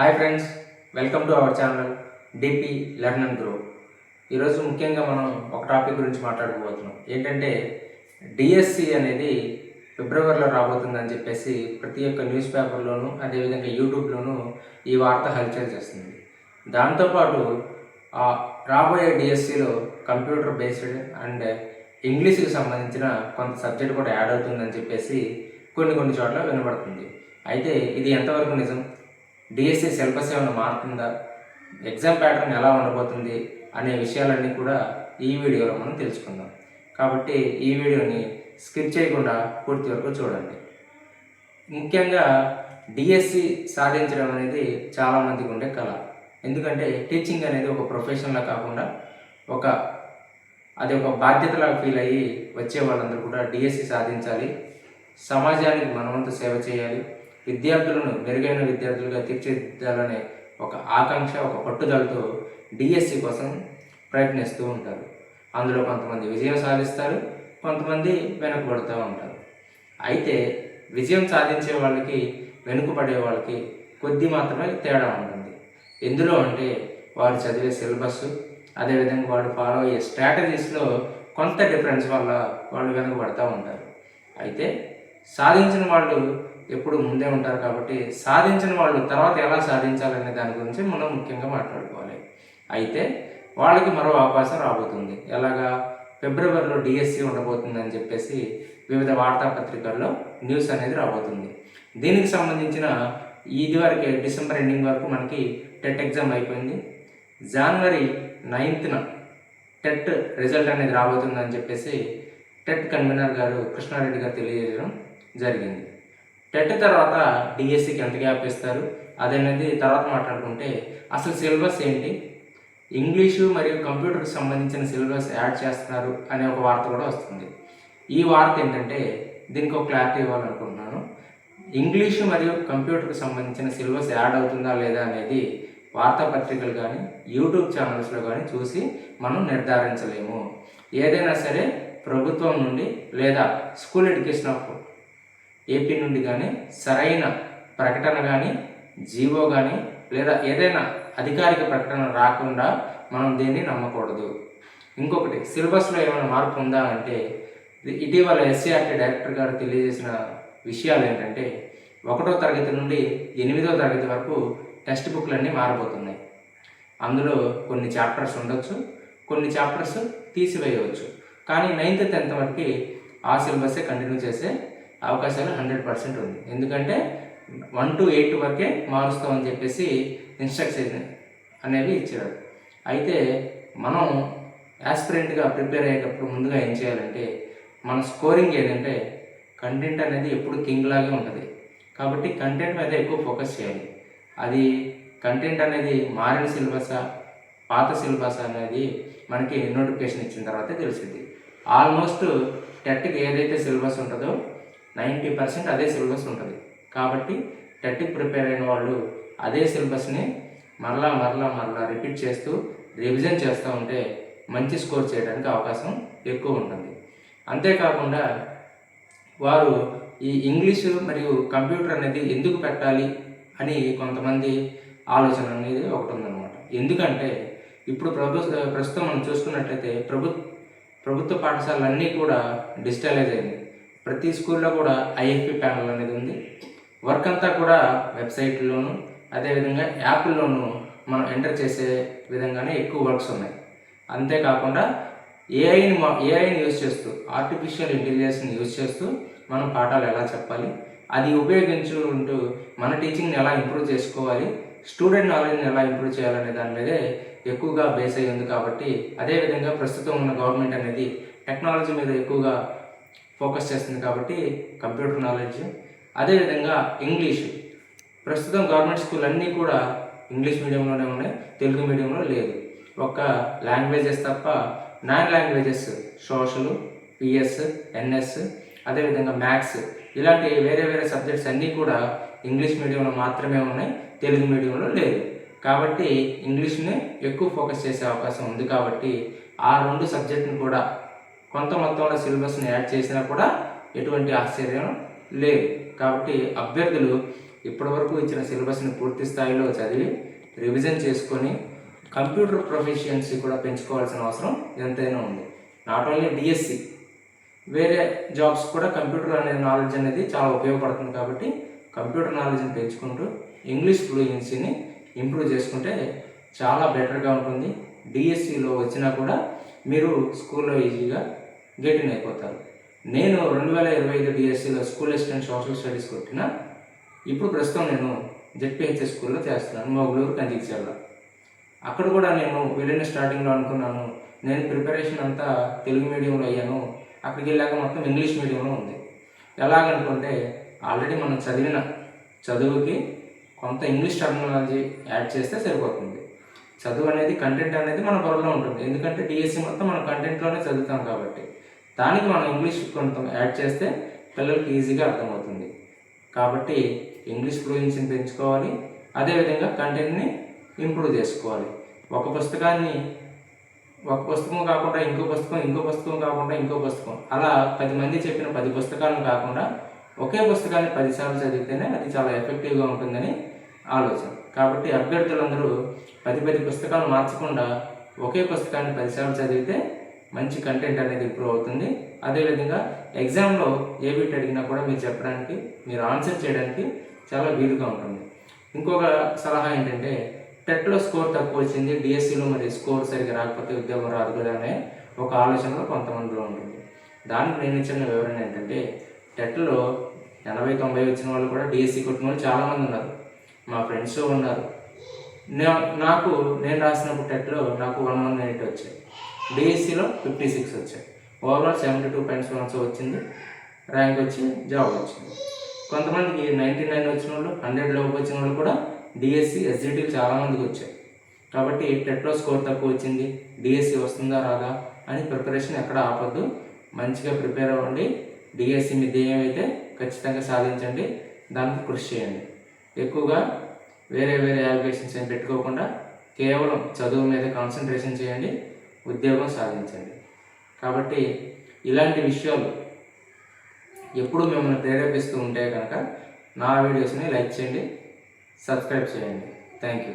Hi friends welcome to our channel DP learn and grow. ఈరోజు ముఖ్యంగా మనం ఒక టాపిక్ గురించి మాట్లాడుకోబోతున్నాం. ఏంటంటే డిఎస్సి అనేది ఫిబ్రవరిలో రాబోతుందని చెప్పేసి ప్రతి ఒక్క న్యూస్ పేపర్లోనూ అదేవిధంగా యూట్యూబ్లోనూ ఈ వార్త హల్చల్ చేస్తుంది. దాంతోపాటు రాబోయే డిఎస్సిలో కంప్యూటర్ బేస్డ్ అండ్ ఇంగ్లీష్కి సంబంధించిన కొంత సబ్జెక్ట్ కూడా యాడ్ అవుతుందని చెప్పేసి కొన్ని కొన్ని చోట్ల వినబడుతుంది. అయితే ఇది ఎంతవరకు నిజం? డిఎస్సి సిలబస్ ఏమైనా మారుతుందా? ఎగ్జామ్ ప్యాటర్న్ ఎలా ఉండబోతుంది అనే విషయాలన్నీ కూడా ఈ వీడియోలో మనం తెలుసుకుందాం. కాబట్టి ఈ వీడియోని స్కిప్ చేయకుండా పూర్తి వరకు చూడండి. ముఖ్యంగా డిఎస్సి సాధించడం అనేది చాలామందికి ఉండే కళ. ఎందుకంటే టీచింగ్ అనేది ఒక ప్రొఫెషన్లా కాకుండా ఒక అది ఒక బాధ్యతలాగా ఫీల్ అయ్యి వచ్చే వాళ్ళందరూ కూడా డిఎస్సి సాధించాలి. సమాజానికి మనవంతు సేవ చేయాలి. విద్యార్థులను మెరుగైన విద్యార్థులుగా తీర్చిదిద్దాలనే ఒక ఆకాంక్ష ఒక పట్టుదలతో డిఎస్సి కోసం ప్రయత్నిస్తూ ఉంటారు. అందులో కొంతమంది విజయం సాధిస్తారు కొంతమంది వెనుకబడుతూ ఉంటారు. అయితే విజయం సాధించే వాళ్ళకి వెనుకబడే వాళ్ళకి కొద్ది మాత్రమే తేడా ఉంటుంది. ఎందులో అంటే వారు చదివే సిలబస్ అదేవిధంగా వాడు ఫాలో అయ్యే స్ట్రాటజీస్లో కొంత డిఫరెన్స్ వల్ల వాళ్ళు వెనుకబడుతూ ఉంటారు. అయితే సాధించిన వాళ్ళు ఎప్పుడు ముందే ఉంటారు కాబట్టి సాధించిన వాళ్ళు తర్వాత ఎలా సాధించాలనే దాని గురించి మనం ముఖ్యంగా మాట్లాడుకోవాలి. అయితే వాళ్ళకి మరో అవకాశం రాబోతుంది. ఎలాగా? ఫిబ్రవరిలో డిఎస్సి ఉండబోతుందని చెప్పేసి వివిధ వార్తాపత్రికల్లో న్యూస్ అనేది రాబోతుంది. దీనికి సంబంధించిన ఇదివరకే డిసెంబర్ ఎండింగ్ వరకు మనకి టెట్ ఎగ్జామ్ అయిపోయింది. జనవరి నైన్త్న టెట్ రిజల్ట్ అనేది రాబోతుందని చెప్పేసి టెట్ కన్వీనర్ గారు కృష్ణారెడ్డి గారు తెలియజేయడం జరిగింది. టెట్ తర్వాత డిఎస్సికి ఎంత గ్యాప్ ఇస్తారు? అదనేది తర్వాత మాట్లాడుకుంటే అసలు సిలబస్ ఏంటి? ఇంగ్లీషు మరియు కంప్యూటర్కి సంబంధించిన సిలబస్ యాడ్ చేస్తున్నారు అనే ఒక వార్త కూడా వస్తుంది. ఈ వార్త ఏంటంటే దీనికి ఒక క్లారిటీ ఇవ్వాలనుకుంటున్నాను. ఇంగ్లీషు మరియు కంప్యూటర్కి సంబంధించిన సిలబస్ యాడ్ అవుతుందా లేదా అనేది వార్తాపత్రికలు కానీ యూట్యూబ్ ఛానల్స్లో కానీ చూసి మనం నిర్ధారించలేము. ఏదైనా సరే ప్రభుత్వం నుండి లేదా స్కూల్ ఎడ్యుకేషన్ ఆఫ్ ఏపీ నుండి కానీ సరైన ప్రకటన కానీ జీవో కానీ లేదా ఏదైనా అధికారిక ప్రకటన రాకుండా మనం దీన్ని నమ్మకూడదు. ఇంకొకటి సిలబస్లో ఏమైనా మార్పు ఉందా అంటే ఇటీవల ఎస్సీఆర్టీ డైరెక్టర్ గారు తెలియజేసిన విషయాలు ఏంటంటే ఒకటో తరగతి నుండి ఎనిమిదో తరగతి వరకు టెక్స్ట్ బుక్లన్నీ మారబోతున్నాయి అందులో కొన్ని చాప్టర్స్ ఉండొచ్చు కొన్ని చాప్టర్స్ తీసివేయవచ్చు. కానీ నైన్త్ టెన్త్ వరకు ఆ సిలబస్సే కంటిన్యూ చేసే అవకాశాలు హండ్రెడ్ పర్సెంట్ ఉంది. ఎందుకంటే వన్ టు ఎయిట్ వరకే మారుస్తామని చెప్పేసి ఇన్స్ట్రక్షన్ అనేవి ఇచ్చారు. అయితే మనం యాస్పిరెంట్గా ప్రిపేర్ అయ్యేటప్పుడు ముందుగా ఏం చేయాలంటే మన స్కోరింగ్ ఏదంటే కంటెంట్ అనేది ఎప్పుడు కింగ్ లాగే ఉంటుంది. కాబట్టి కంటెంట్ మీద ఎక్కువ ఫోకస్ చేయాలి. అది కంటెంట్ అనేది మారిన సిలబసా పాత సిలబస్ అనేది మనకి నోటిఫికేషన్ ఇచ్చిన తర్వాతే తెలిసింది ఆల్మోస్ట్ టెట్కి ఏదైతే సిలబస్ ఉంటుందో నైంటీ పర్సెంట్ అదే సిలబస్ ఉంటుంది. కాబట్టి టెట్కి ప్రిపేర్ అయిన వాళ్ళు అదే సిలబస్ని మరలా మరలా మరలా రిపీట్ చేస్తూ రివిజన్ చేస్తూ ఉంటే మంచి స్కోర్ చేయడానికి అవకాశం ఎక్కువ ఉంటుంది. అంతేకాకుండా వారు ఈ ఇంగ్లీషు మరియు కంప్యూటర్ అనేది ఎందుకు పెట్టాలి అని కొంతమంది ఆలోచన అనేది ఒకటి ఉందన్నమాట. ఎందుకంటే ఇప్పుడు ప్రభు ప్రస్తుతం మనం చూసుకున్నట్లయితే ప్రభు ప్రభుత్వ పాఠశాలలన్నీ కూడా డిజిటలైజ్ అయింది ప్రతి స్కూల్లో కూడా ఐఎఫ్పి ప్యానల్ అనేది ఉంది. వర్క్ అంతా కూడా వెబ్సైట్లోను అదేవిధంగా యాప్లోను మనం ఎంటర్ చేసే విధంగానే ఎక్కువ వర్క్స్ ఉన్నాయి. అంతేకాకుండా ఏఐని ఏఐని యూజ్ చేస్తూ ఆర్టిఫిషియల్ ఇంటెలిజెన్స్ని యూజ్ చేస్తూ మనం పాఠాలు ఎలా చెప్పాలి అది ఉపయోగించుకుంటూ మన టీచింగ్ని ఎలా ఇంప్రూవ్ చేసుకోవాలి స్టూడెంట్ నాలెడ్జ్ని ఎలా ఇంప్రూవ్ చేయాలనే దాని మీదే ఎక్కువగా బేస్ అయ్యి ఉంది కాబట్టి అదేవిధంగా ప్రస్తుతం ఉన్న గవర్నమెంట్ అనేది టెక్నాలజీ మీద ఎక్కువగా ఫోకస్ చేస్తుంది కాబట్టి కంప్యూటర్ నాలెడ్జ్. అదేవిధంగా ఇంగ్లీష్. ప్రస్తుతం గవర్నమెంట్ స్కూల్ అన్నీ కూడా ఇంగ్లీష్ మీడియంలోనే ఉన్నాయి తెలుగు మీడియంలో లేదు. ఒక లాంగ్వేజెస్ తప్ప non languages social PS NS అదేవిధంగా మ్యాథ్స్ ఇలాంటి వేరే వేరే సబ్జెక్ట్స్ అన్నీ కూడా ఇంగ్లీష్ మీడియంలో మాత్రమే ఉన్నాయి తెలుగు మీడియంలో లేదు. కాబట్టి ఇంగ్లీష్ని ఎక్కువ ఫోకస్ చేసే అవకాశం ఉంది కాబట్టి ఆ రెండు సబ్జెక్టుని కూడా కొంత మొత్తంలో సిలబస్ని యాడ్ చేసినా కూడా ఎటువంటి ఆశ్చర్యం లేదు. కాబట్టి అభ్యర్థులు ఇప్పటివరకు ఇచ్చిన సిలబస్ని పూర్తి స్థాయిలో చదివి రివిజన్ చేసుకొని కంప్యూటర్ ప్రొఫిషియన్సీ కూడా పెంచుకోవాల్సిన అవసరం ఎంతైనా ఉంది. నాట్ ఓన్లీ డిఎస్సి వేరే జాబ్స్ కూడా కంప్యూటర్ అనే నాలెడ్జ్ అనేది చాలా ఉపయోగపడుతుంది కాబట్టి కంప్యూటర్ నాలెడ్జ్ని పెంచుకుంటూ ఇంగ్లీష్ ఫ్లూయెన్సీని ఇంప్రూవ్ చేసుకుంటే చాలా బెటర్గా ఉంటుంది. డిఎస్సిలో వచ్చినా కూడా మీరు స్కూల్లో ఈజీగా గేటిన్ అయిపోతారు. నేను రెండు వేల ఇరవై ఐదు డిఎస్సిలో స్కూల్ అసిస్టెంట్ సోషల్ స్టడీస్ కొట్టిన ఇప్పుడు ప్రస్తుతం నేను జెడ్పిహెచ్ఎస్ స్కూల్లో చేస్తున్నాను మొగలూరు కందిక్చర్ల అక్కడ కూడా నేను వెళ్ళిన స్టార్టింగ్లో అనుకున్నాను. నేను ప్రిపరేషన్ అంతా తెలుగు మీడియంలో అయ్యాను. అక్కడికి వెళ్ళాక మొత్తం ఇంగ్లీష్ మీడియంలో ఉంది. ఎలాగనుకుంటే ఆల్రెడీ మనం చదివిన చదువుకి కొంత ఇంగ్లీష్ టెక్నాలజీ యాడ్ చేస్తే సరిపోతుంది. చదువు అనేది కంటెంట్ అనేది మన బుర్రలో ఉంటుంది. ఎందుకంటే డిఎస్సి మొత్తం మనం కంటెంట్లోనే చదువుతాం కాబట్టి. దానికి మనం ఇంగ్లీష్ కొంత యాడ్ చేస్తే పిల్లలకి ఈజీగా అర్థమవుతుంది. కాబట్టి ఇంగ్లీష్ ఫ్లూయెన్సీని పెంచుకోవాలి. అదేవిధంగా కంటెంట్ని ఇంప్రూవ్ చేసుకోవాలి. ఒక పుస్తకాన్ని ఒక పుస్తకం కాకుండా ఇంకో పుస్తకం ఇంకో పుస్తకం కాకుండా ఇంకో పుస్తకం అలా పది మంది చెప్పిన పది పుస్తకాలను కాకుండా ఒకే పుస్తకాన్ని పదిసార్లు చదివితేనే అది చాలా ఎఫెక్టివ్గా ఉంటుందని ఆలోచన. కాబట్టి అభ్యర్థులందరూ పది పది పుస్తకాలు మార్చకుండా ఒకే పుస్తకాన్ని పదిసార్లు చదివితే మంచి కంటెంట్ అనేది ఇంప్రూవ్ అవుతుంది. అదేవిధంగా ఎగ్జామ్లో ఏ బిట్ అడిగినా కూడా మీరు చెప్పడానికి మీరు ఆన్సర్ చేయడానికి చాలా వీలుగా ఉంటుంది. ఇంకొక సలహా ఏంటంటే టెట్లో స్కోర్ తక్కువ వచ్చింది డిఎస్సిలో మరి స్కోర్ సరిగ్గా రాకపోతే ఉద్యోగం రాదు కదా అనే ఒక ఆలోచనలో కొంతమందిలో ఉంటుంది. దానికి నేను ఇచ్చిన వివరణ ఏంటంటే టెట్లో ఎనభై తొంభై వచ్చిన వాళ్ళు కూడా డిఎస్సి కొట్టిన వాళ్ళు చాలామంది ఉన్నారు. మా ఫ్రెండ్స్ ఉన్నారు. నాకు నేను రాసినప్పుడు టెట్లో నాకు వన్ వన్ ఎయిట్ వచ్చాయి. డిఎస్సిలో ఫిఫ్టీ సిక్స్ వచ్చాయి. Overall seventy two points once వచ్చింది. ర్యాంక్ వచ్చి జాబ్ వచ్చింది. కొంతమందికి నైంటీ నైన్ వచ్చిన వాళ్ళు హండ్రెడ్ లోపు వచ్చిన వాళ్ళు కూడా డిఎస్సి ఎస్జిటీలు చాలామందికి వచ్చాయి. కాబట్టి టెట్లో స్కోర్ తక్కువ వచ్చింది. డిఎస్సి వస్తుందా రాదా అని ప్రిపరేషన్ ఎక్కడ ఆపద్దు. మంచిగా ప్రిపేర్ అవ్వండి. డిఎస్సి మీ ధ్యేయం అయితే ఖచ్చితంగా సాధించండి. దానికి కృషి చేయండి. ఎక్కువగా వేరే వేరే యాలిగేషన్స్ ఏం పెట్టుకోకుండా కేవలం చదువు మీద కాన్సన్ట్రేషన్ చేయండి ఉద్యోగం సాధించండి. కాబట్టి ఇలాంటి విషయాలు ఎప్పుడు మిమ్మల్ని ప్రేరేపిస్తూ ఉంటే కనుక నా వీడియోస్ని లైక్ చేయండి సబ్స్క్రైబ్ చేయండి. Thank you